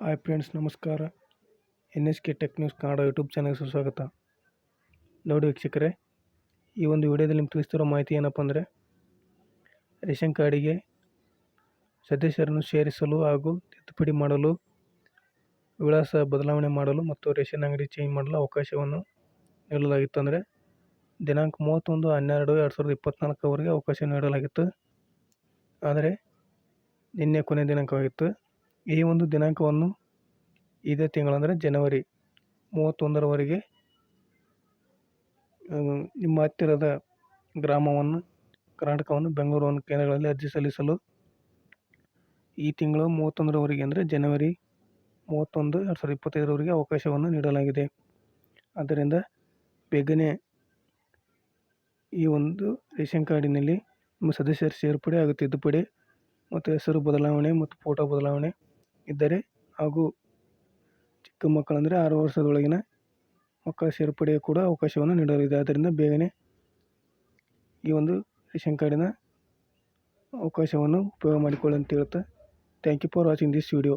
Hi friends, ನಮಸ್ಕಾರ. N S K tech news Kannada YouTube ಚಾನಲ್ಗೆ ಸುಸ್ವಾಗತ. ನೋಡಿ ವೀಕ್ಷಕರೇ, ಈ ಒಂದು ವಿಡಿಯೋದಲ್ಲಿ ನಿಮ್ಗೆ ತಿಳಿಸ್ತಿರೋ ಮಾಹಿತಿ ಏನಪ್ಪ ಅಂದರೆ, ರೇಷನ್ ಕಾರ್ಡಿಗೆ ಸದಸ್ಯರನ್ನು ಸೇರಿಸಲು ಹಾಗೂ ತಿದ್ದುಪಡಿ ಮಾಡಲು, ವಿಳಾಸ ಬದಲಾವಣೆ ಮಾಡಲು ಮತ್ತು ರೇಷನ್ ಅಂಗಡಿ ಚೇಂಜ್ ಮಾಡಲು ಅವಕಾಶವನ್ನು ನೀಡಲಾಗಿತ್ತು ಅಂದರೆ, ದಿನಾಂಕ ಮೂವತ್ತೊಂದು ಹನ್ನೆರಡು ಎರಡು ಸಾವಿರದ ಇಪ್ಪತ್ತ್ನಾಲ್ಕವರೆಗೆ ಅವಕಾಶ ನೀಡಲಾಗಿತ್ತು. ಆದರೆ, ನಿನ್ನೆ ಕೊನೆ ದಿನಾಂಕವಾಗಿತ್ತು. ಈ ಒಂದು ದಿನಾಂಕವನ್ನು ಇದೇ ತಿಂಗಳಂದರೆ ಜನವರಿ ಮೂವತ್ತೊಂದರವರೆಗೆ ನಿಮ್ಮ ಹತ್ತಿರದ ಗ್ರಾಮವನ್ನು, ಕರ್ನಾಟಕವನ್ನು ಬೆಂಗಳೂರು ಕೇಂದ್ರಗಳಲ್ಲಿ ಅರ್ಜಿ ಸಲ್ಲಿಸಲು ಈ ತಿಂಗಳು ಮೂವತ್ತೊಂದರವರೆಗೆ ಅಂದರೆ ಜನವರಿ ಮೂವತ್ತೊಂದು, ಎರಡು ಸಾವಿರದ ಇಪ್ಪತ್ತೈದರವರೆಗೆ ಅವಕಾಶವನ್ನು ನೀಡಲಾಗಿದೆ. ಆದ್ದರಿಂದ ಬೇಗನೆ ಈ ಒಂದು ರೇಷನ್ ಕಾರ್ಡಿನಲ್ಲಿ ನಿಮ್ಮ ಸದಸ್ಯರು ಸೇರ್ಪಡೆ ಹಾಗೂ ತಿದ್ದುಪಡಿ ಮತ್ತು ಹೆಸರು ಬದಲಾವಣೆ ಮತ್ತು ಫೋಟೋ ಬದಲಾವಣೆ ಇದ್ದರೆ ಹಾಗೂ ಚಿಕ್ಕ ಮಕ್ಕಳಂದರೆ ಆರು ವರ್ಷದೊಳಗಿನ ಮಕ್ಕಳ ಸೇರ್ಪಡೆ ಕೂಡ ಅವಕಾಶವನ್ನು ನೀಡಲಿದೆ ಆದ್ದರಿಂದ ಬೇಗನೆ ಈ ಒಂದು ರೇಷನ್ ಕಾರ್ಡಿನ ಅವಕಾಶವನ್ನು ಉಪಯೋಗ ಮಾಡಿಕೊಳ್ಳಿ ಅಂತ ಹೇಳ್ತಾ thank you for watching this video